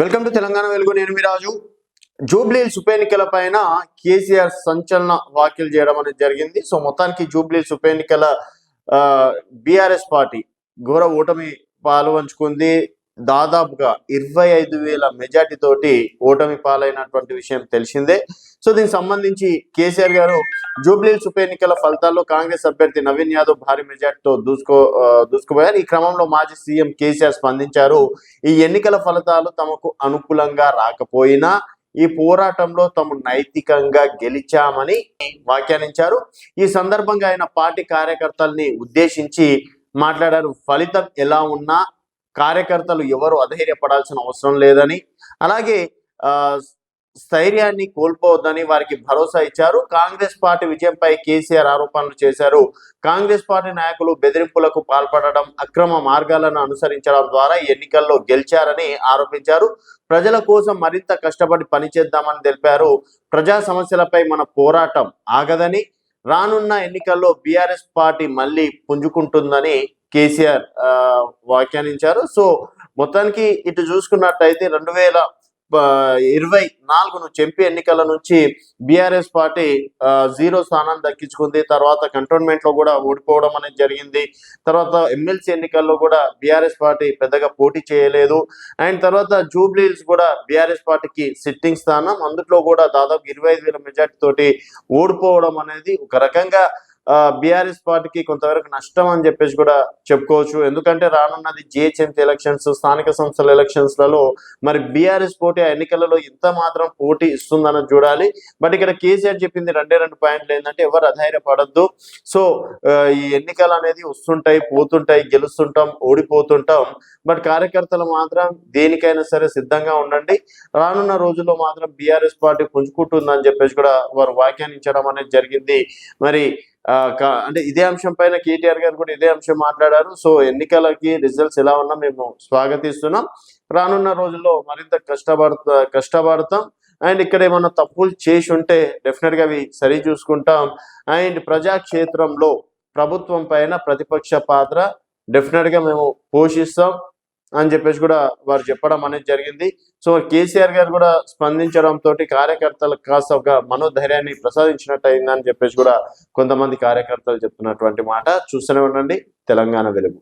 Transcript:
Welcome to Telangana వెలుగు. నేను మీ రాజు. జూబ్లీహిల్స్ ఉప ఎన్నికల పైన కేసీఆర్ సంచలన వ్యాఖ్యలు చేయడం అనేది జరిగింది. సో మొత్తానికి జూబ్లీహిల్స్ ఉప ఎన్నికల బీఆర్ఎస్ పార్టీ ఘోర ఓటమి పాల్పంచుకుంది దాదాపుగా ఇరవై ఐదు వేల మెజార్టీ తోటి ఓటమి పాలైనటువంటి విషయం తెలిసిందే. సో దీనికి సంబంధించి కేసీఆర్ గారు జూబ్లీహిల్స్ ఉప ఎన్నికల ఫలితాల్లో కాంగ్రెస్ అభ్యర్థి నవీన్ యాదవ్ భారీ మెజార్టీతో దూసుకో దూసుకుపోయారు. ఈ క్రమంలో మాజీ సీఎం కేసీఆర్ స్పందించారు ఈ ఎన్నికల ఫలితాలు తమకు అనుకూలంగా రాకపోయినా ఈ పోరాటంలో తాము నైతికంగా గెలిచామని వ్యాఖ్యానించారు. ఈ సందర్భంగా ఆయన పార్టీ కార్యకర్తల్ని ఉద్దేశించి మాట్లాడారు. ఫలితం ఎలా ఉన్నా కార్యకర్తలు ఎవరు అధైర్యపడాల్సిన అవసరం లేదని అలాగే ఆ, స్థైర్యాన్ని కోల్పోవద్దని వారికి భరోసా ఇచ్చారు. కాంగ్రెస్ పార్టీ విజయంపై కేసీఆర్ ఆరోపణలు చేశారు. కాంగ్రెస్ పార్టీ నాయకులు బెదిరింపులకు పాల్పడడం అక్రమ మార్గాలను అనుసరించడం ద్వారా ఎన్నికల్లో గెలిచారని ఆరోపించారు. ప్రజల కోసం మరింత కష్టపడి పనిచేద్దామని తెలిపారు. ప్రజా సమస్యలపై మన పోరాటం ఆగదని రానున్న ఎన్నికల్లో బీఆర్ఎస్ పార్టీ మళ్ళీ పుంజుకుంటుందని కేసీఆర్ ఆ, వ్యాఖ్యానించారు. సో మొత్తానికి ఇటు చూసుకున్నట్టయితే రెండు వేల ఇరవై నాలుగును చెంపి ఎన్నికల నుంచి బీఆర్ఎస్ పార్టీ ఆ, జీరో స్థానాన్ని దక్కించుకుంది. తర్వాత కంటోన్మెంట్లో కూడా ఓడిపోవడం అనేది జరిగింది. తర్వాత ఎమ్మెల్సీ ఎన్నికల్లో కూడా బీఆర్ఎస్ పార్టీ పెద్దగా పోటీ చేయలేదు. అండ్ తర్వాత జూబ్లీహిల్స్ కూడా బీఆర్ఎస్ పార్టీకి సిట్టింగ్ స్థానం. అందులో కూడా దాదాపు ఇరవై ఐదు వేల మెజార్టీ తోటి ఓడిపోవడం అనేది ఒక రకంగా బీఆర్ఎస్ పార్టీకి కొంతవరకు నష్టం అని చెప్పేసి కూడా చెప్పుకోవచ్చు. ఎందుకంటే రానున్నది జిహెచ్ఎంసీ ఎలక్షన్స్ స్థానిక సంస్థల ఎలక్షన్స్లలో మరి బీఆర్ఎస్ పోటీ ఆ ఎన్నికలలో ఇంత మాత్రం పోటీ ఇస్తుందని చూడాలి. బట్ ఇక్కడ కేసీఆర్ చెప్పింది రెండే రెండు పాయింట్లు ఏంటంటే ఎవరు అధైర్యపడద్దు. సో ఈ ఎన్నికలు అనేది వస్తుంటాయి పోతుంటాయి గెలుస్తుంటాం ఓడిపోతుంటాం. బట్ కార్యకర్తలు మాత్రం దేనికైనా సరే సిద్ధంగా ఉండండి. రానున్న రోజుల్లో మాత్రం బీఆర్ఎస్ పార్టీ పుంజుకుంటుందని చెప్పేసి కూడా వారు వ్యాఖ్యానించడం అనేది జరిగింది. మరి అంటే ఇదే అంశం పైన కేటీఆర్ గారు కూడా ఇదే అంశం మాట్లాడారు. సో ఎన్నికలకి రిజల్ట్స్ ఎలా ఉన్నా మేము స్వాగతిస్తున్నాం. రానున్న రోజుల్లో మరింత కష్టపడతా కష్టపడతాం. అండ్ ఇక్కడ ఏమన్నా తప్పులు చేసి ఉంటే డెఫినెట్గా అవి సరి చూసుకుంటాం. అండ్ ప్రజాక్షేత్రంలో ప్రభుత్వం పైన ప్రతిపక్ష పాత్ర డెఫినెట్గా మేము పోషిస్తాం. అని చెప్పేసి కూడా వారు చెప్పడం అనేది జరిగింది. సో కేసీఆర్ గారు కూడా స్పందించడం తోటి కార్యకర్తలకు కాస్త ఒక మనోధైర్యాన్ని ప్రసాదించినట్టు అయిందని చెప్పేసి కూడా కొంతమంది కార్యకర్తలు చెప్తున్నటువంటి మాట. చూస్తూనే ఉండండి. తెలంగాణ వెలుగు.